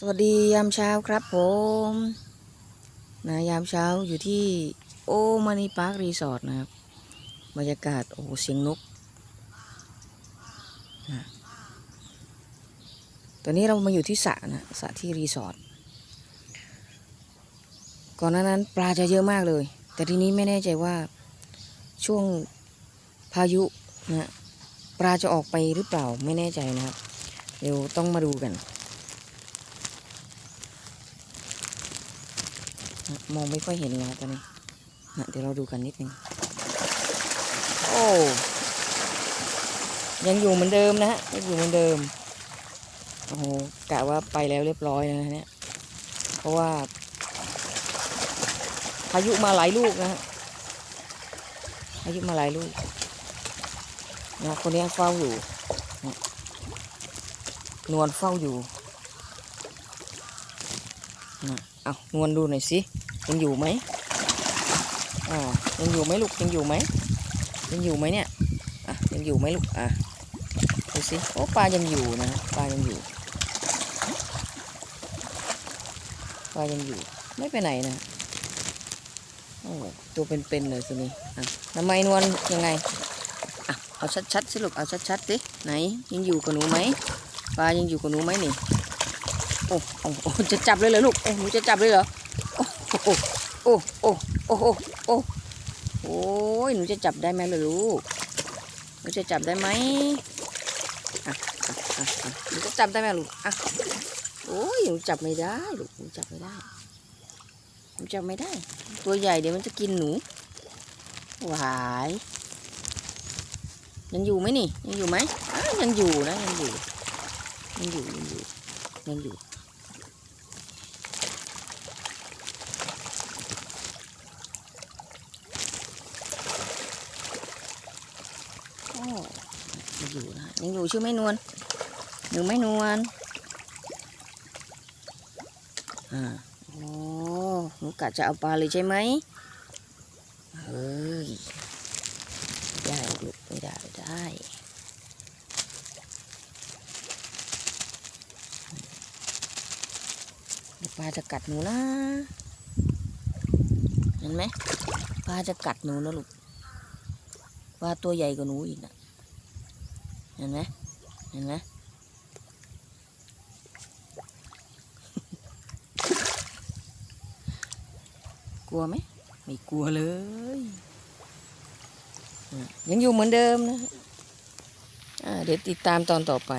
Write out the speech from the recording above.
สวัสดียามเช้าครับผมนะยามเช้าอยู่ที่โอมานีพาร์ครีสอร์ทนะครับบรรยากาศโอ้เสียงนกนะตอนนี้เรามาอยู่ที่สระนะสระที่รีสอร์ทก่อนหน้านั้นปลาจะเยอะมากเลย แต่ทีนี้ไม่แน่ใจว่าช่วงพายุนะปลาจะออกไปหรือเปล่าไม่แน่ใจนะครับ เดี๋ยวต้องมาดูกัน นะ มองไม่ค่อยเห็นแล้วตอนนี้นะเดี๋ยวเราดูกันนิดนึง โอ้ ยังอยู่เหมือนเดิมนะฮะยังอยู่เหมือนเดิม โอ้โหกะว่าไปแล้วเรียบร้อยแล้วนะเนี่ย เพราะว่าพายุมาหลายลูกนะฮะพายุมาหลายลูกนะคนนี้เฝ้าอยู่นะนวลเฝ้าอยู่ นะเอานวลดูหน่อยสิยังอยู่ไหมอ่ายังอยู่ไหมลูกยังอยู่ไหมยังอยู่ไหมเนี่ยอะยังอยู่ไหมลูกอะดูสิโอ้ปลายังอยู่นะปลายังอยู่ปลายังอยู่ไม่ไปไหนนะโอ้ตัวเป็นๆเลยทีนี้อะทำไมนวลยังไงอะเอาชัดๆสิลูกเอาชัดๆสิไหนยังอยู่กับหนูไหมปลายังอยู่กับหนูไหมนี่ โอ้โอ้โอ้จะจับเลยเหรอลูกโอ้หนูจะจับเลยเหรอโอ้โอ้โอ้โอ้โอ้โอ้โอ้ยหนูจะจับได้ไหมล่ะลูกหนูจะจับได้ไหมอะอะอะหนูจะจับได้ไหมลูกอะโอ้ยหนูจับไม่ได้ลูกหนูจับไม่ได้หนูจับไม่ได้ ตัวใหญ่เดี๋ยวมันจะกินหนูหวายยังอยู่ไหมนี่ยังอยู่ไหมยังอยู่นะยังอยู่ยังอยู่ยังอยู่ยังอยู่ อยังอยู่นะยังอยู่ชื่อไม่นวลหรือไม่นวลอ่าโอ้หนูกะจะเอาปลาเลยใช่ไหมเฮ้ยได้ลูกไม่ได้ไม่ได้เดี๋ยวปลาจะกัดหนูนะ เห็นไหมปลาจะกัดหนูนะลูก ปลาตัวใหญ่กว่าหนูอีกนะเห็นไหมเห็นไหมกลัวไหมไม่กลัวเลย ยังอยู่เหมือนเดิมนะะเดี๋ยวติดตามตอนต่อไป